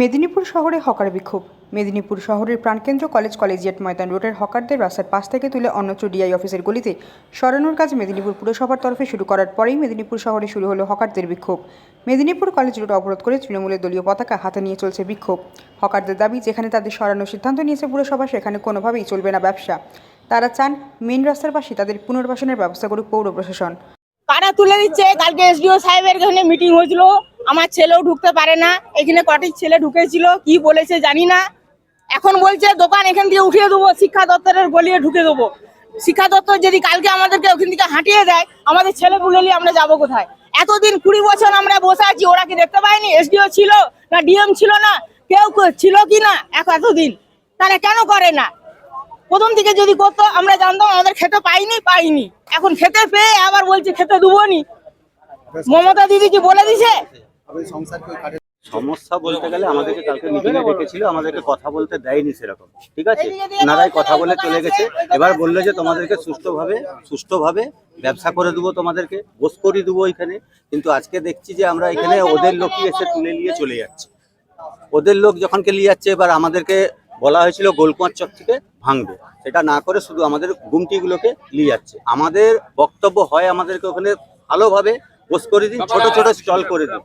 মেদিনীপুর শহরে হকার বিক্ষোভ। মেদিনীপুর শহরের প্রাণকেন্দ্র কলেজ কলেজিয়েট ময়দান রোডের হকারদের রাস্তার পাশ থেকে তুলে অন্যত্র ডিআই অফিসের গলিতে সরানোর কাজ মেদিনীপুর পুরসভার তরফে শুরু করার পরেই মেদিনীপুর শহরে শুরু হলো হকারদের বিক্ষোভ। মেদিনীপুর কলেজ রোড অবরোধ করে তৃণমূলের দলীয় পতাকা হাতে নিয়ে চলছে বিক্ষোভ। হকারদের দাবি, যেখানে তাদের সরানোর সিদ্ধান্ত নিয়েছে পুরসভা, সেখানে কোনোভাবেই চলবে না ব্যবসা। তারা চান মেন রাস্তার পাশে তাদের পুনর্বাসনের ব্যবস্থা করুক পৌর প্রশাসন। কারা তুলে দিচ্ছে? কালকে এসডিও সাহেবের মিটিং হয়েছিল। আমার ছেলেও ঢুকতে পারে না। এখানে কটি ছেলে ঢুকেছিল, কি বলেছে জানি না। এখন বলছে, দোকান এখান থেকে উঠিয়ে দেবো, শিক্ষা দপ্তরের গলিয়ে ঢুকে দেবো। শিক্ষা দপ্তর যদি কালকে আমাদেরকে ওখান থেকে হাঁটিয়ে দেয়, আমাদের ছেলেগুলো নিয়ে আমরা যাব কোথায়? এতদিন কুড়ি বছর আমরা বসে আছি, ওরা কি দেখতে পাইনি এসডিও ছিল না, ডিএম ছিল না, কেউ ছিল কি না এতদিন? তারা কেন করে না? প্রথম দিকে যদি করতো, আমরা জানতাম আমাদের খেতে পাইনি পাইনি। এখন খেতে পেয়ে আবার বলছে, খেতে দেবো নি। মমতা দিদি কি বলে দিছে? সমস্যা বলতে গেলে আমাদেরকে কালকে মিটিংয়ে ডেকেছিল, আমাদেরকে কথা বলতে দেয়নি সেরকম, ঠিক আছে? ওনারাই কথা বলে চলে গেছে। এবার বলল যে তোমাদেরকে সুষ্ঠুভাবে সুষ্ঠুভাবে ব্যবসা করে দেবো তোমাদেরকে বস করে দেবো এখানে কিন্তু আজকে দেখছি যে আমরা এখানে ওদের লোকই এসে তুলে নিয়ে চলে যাচ্ছে। ওদের লোক যখনকে নিয়ে যাচ্ছে, এবার আমাদেরকে বলা হয়েছিল গোলকুমার চক থেকে ভাঙবে। সেটা না করে শুধু আমাদের গুমটিগুলোকে নিয়ে যাচ্ছে। আমাদের বক্তব্য হয় আমাদেরকে ওখানে ভালোভাবে বস করে দিন, ছোট ছোট স্টল করে দিন।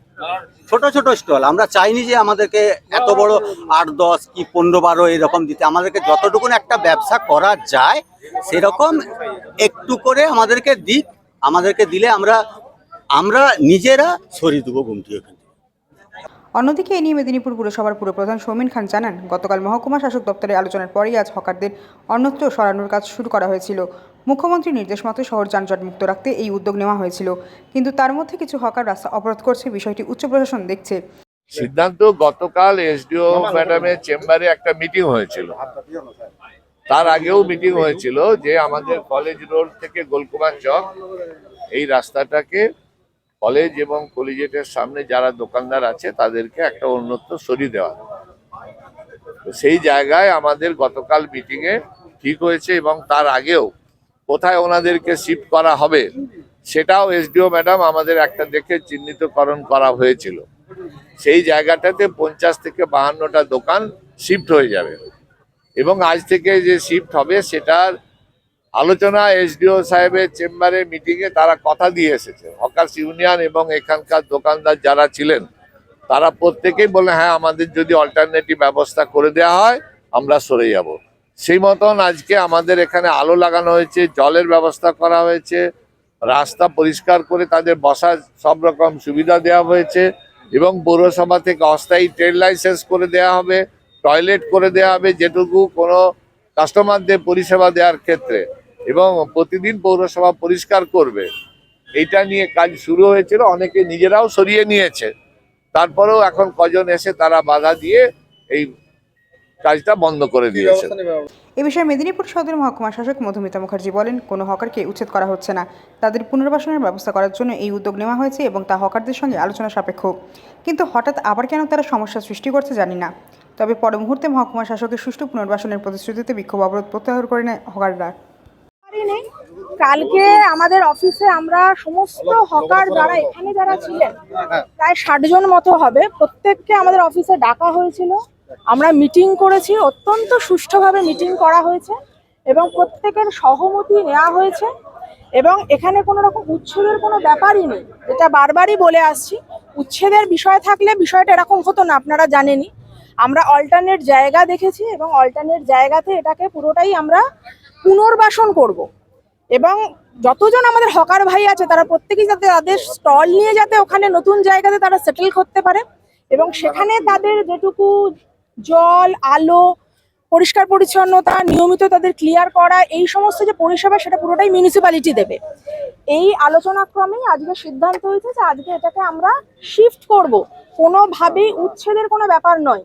ছোট ছোট স্টল, আমরা চাইনি যে আমাদেরকে এত বড় আট, দশ কি পনেরো, বারো এরকম দিতে। আমাদেরকে যতটুকুন একটা ব্যবসা করা যায়, সেরকম একটু করে আমাদেরকে দিক। আমাদেরকে দিলে আমরা আমরা নিজেরা সরিয়ে দেবো গুমটি ওখানে অন্যদিকে এ নিয়ে মেদিনীপুর পুরসভার পুরপ্রধান সৌমিন খান জানান, গতকাল মহকুমা শাসক দপ্তরের আলোচনার পরেই আজ হকারদের অন্যত্র সরানোর কাজ শুরু করা হয়েছিল। মুখ্যমন্ত্রীর নির্দেশ মতো শহর যানজট মুক্ত রাখতে এই উদ্যোগ নেওয়া হয়েছিল। কিন্তু তার মধ্যে কিছু হকার রাস্তা অবরোধ করছে, বিষয়টি উচ্চ প্রশাসন দেখছে। সিদ্ধান্ত গতকাল এসডিও ম্যাডামের চেম্বারে একটা মিটিং হয়েছিল। তার আগেও মিটিং হয়েছিল যে আমাদের কলেজ রোড থেকে গোলকুমার চক এই রাস্তাটাকে কলেজ এবং কলেজেটের সামনে যারা দোকানদার আছে তাদেরকে একটা অন্যত্র সরিয়ে দেওয়া। সেই জায়গায় আমাদের গতকাল মিটিংয়ে ঠিক হয়েছে এবং তার আগেও কোথায় ওনাদেরকে শিফট করা হবে, সেটাও এসডিও ম্যাডাম আমাদের একটা দেখে চিহ্নিতকরণ করা হয়েছিল। সেই জায়গাটাতে পঞ্চাশ থেকে বাহান্নটা দোকান শিফট হয়ে যাবে। এবং আজ থেকে যে শিফট হবে, সেটার আলোচনা এসডিও সাহেবের চেম্বারে মিটিংয়ে তারা কথা দিয়ে এসেছে। হকার্স ইউনিয়ন এবং এখানকার দোকানদার যারা ছিলেন, তারা প্রত্যেকেই বলে হ্যাঁ আমাদের যদি অল্টারনেটিভ ব্যবস্থা করে দেওয়া হয়, আমরা সরে যাব। সেই মতন আজকে আমাদের এখানে আলো লাগানো হয়েছে, জলের ব্যবস্থা করা হয়েছে, রাস্তা পরিষ্কার করে তাদের বসার সব রকম সুবিধা দেওয়া হয়েছে এবং পৌরসভা থেকে অস্থায়ী ট্রেড লাইসেন্স করে দেওয়া হবে, টয়লেট করে দেওয়া হবে যেটুকু কোনো কাস্টমারদের পরিষেবা দেওয়ার ক্ষেত্রে এবং প্রতিদিন পৌরসভা পরিষ্কার করবে। এইটা নিয়ে কাজ শুরু হয়েছিল, অনেকে নিজেরাও সরিয়ে নিয়েছে। তারপরেও এখন কজন এসে তারা বাধা দিয়ে এই কাজটা বন্ধ করে দিয়েছে এ বিষয়ে মেদিনীপুর সদর মহকুমা শাসক মধুমিতা মুখার্জি বলেন কোনো হকারকে উচ্ছেদ করা হচ্ছে না। তাদের পুনর্বাসনের ব্যবস্থা করার জন্য এই উদ্যোগ নেওয়া হয়েছে এবং তা হকারদের সঙ্গে আলোচনা সাপেক্ষ। কিন্তু হঠাৎ আবার কেন তারা সমস্যা সৃষ্টি করছে জানি না। তবে পর মুহূর্তে মহকুমা শাসকের সুষ্ঠু পুনর্বাসনের প্রতিশ্রুতিতে বিক্ষোভ অবরোধ প্রত্যাহার করে নেয় হকাররা। কালকে আমাদের অফিসে আমরা সমস্ত হকার যারা এখানে যারা ছিলেন প্রায় ষাট জন মতো হবে। প্রত্যেককে আমাদের অফিসে ডাকা হয়েছিল। আমরা মিটিং করেছি, অত্যন্ত সুষ্ঠুভাবে মিটিং করা হয়েছে এবং প্রত্যেকের সহমতি নেওয়া হয়েছে এবং এখানে কোনো রকম উচ্ছেদের কোনো ব্যাপারই নেই। এটা বারবারই বলে আসছি, উচ্ছেদের বিষয় থাকলে বিষয়টা এরকম হতো না, আপনারা জানেনই। আমরা অল্টারনেট জায়গা দেখেছি এবং অল্টারনেট জায়গাতে এটাকে পুরোটাই আমরা পুনর্বাসন করব। এবং যতজন আমাদের হকার ভাই আছে, তারা প্রত্যেকেই যাতে তাদের স্টল নিয়ে যাতে ওখানে নতুন জায়গাতে তারা সেটেল করতে পারে এবং সেখানে তাদের যেটুকু জল, আলো, পরিষ্কার পরিচ্ছন্নতা, নিয়মিত তাদের ক্লিয়ার করা, এই সমস্ত যে পরিষেবা সেটা পুরোটাই মিউনিসিপ্যালিটি দেবে। এই আলোচনাক্রমেই আজকে সিদ্ধান্ত হয়েছে যে আজকে এটাকে আমরা শিফট করব। কোনোভাবেই উচ্ছেদের কোনো ব্যাপার নয়।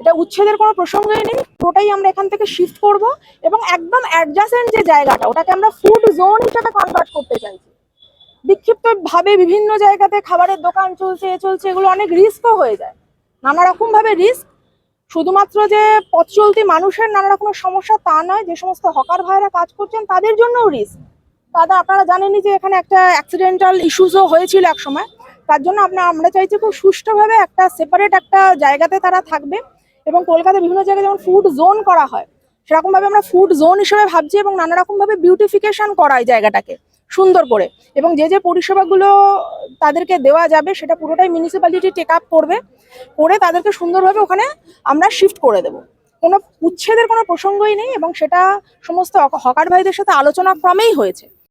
এটা উচ্ছেদের কোনো প্রসঙ্গই নেই, পুরোটাই আমরা এখান থেকে শিফট করব এবং একদম অ্যাডজাসেন্ট যে জায়গাটা, ওটাকে আমরা ফুড জোন হিসেবে কনভার্ট করতে চাইছি। বিক্ষিপ্তভাবে বিভিন্ন জায়গাতে খাবারের দোকান চলছে, এ চলছে, এগুলো অনেক রিস্কও হয়ে যায়। নানা রকম ভাবে রিস্ক শুধুমাত্র যে পথ চলতি মানুষের নানা রকমের সমস্যা তা নয়, যে সমস্ত হকার ভাইরা কাজ করছেন, তাদের জন্যও রিস্ক দাদা আপনারা জানেনই যে এখানে একটা অ্যাক্সিডেন্টাল ইস্যুসও হয়েছিল এক সময়। তার জন্য আপনার আমরা চাইছি খুব সুষ্ঠুভাবে একটা সেপারেট একটা জায়গাতে তারা থাকবে এবং কলকাতায় বিভিন্ন জায়গায় যেমন ফুড জোন করা হয়, সেরকমভাবে আমরা ফুড জোন হিসেবে ভাবছি এবং নানা রকম ভাবে বিউটিফিকেশন করা জায়গাটাকে। সুন্দর করে। এবং যে যে পরিষেবাগুলো তাদেরকে দেওয়া যাবে, সেটা পুরোটাই মিউনিসিপ্যালিটি টেক আপ করবে, করে তাদেরকে সুন্দরভাবে ওখানে আমরা শিফট করে দেব। কোনো উচ্ছেদের কোনো প্রসঙ্গই নেই এবং সেটা সমস্ত হকার ভাইদের সাথে আলোচনা ক্রমেই হয়েছে।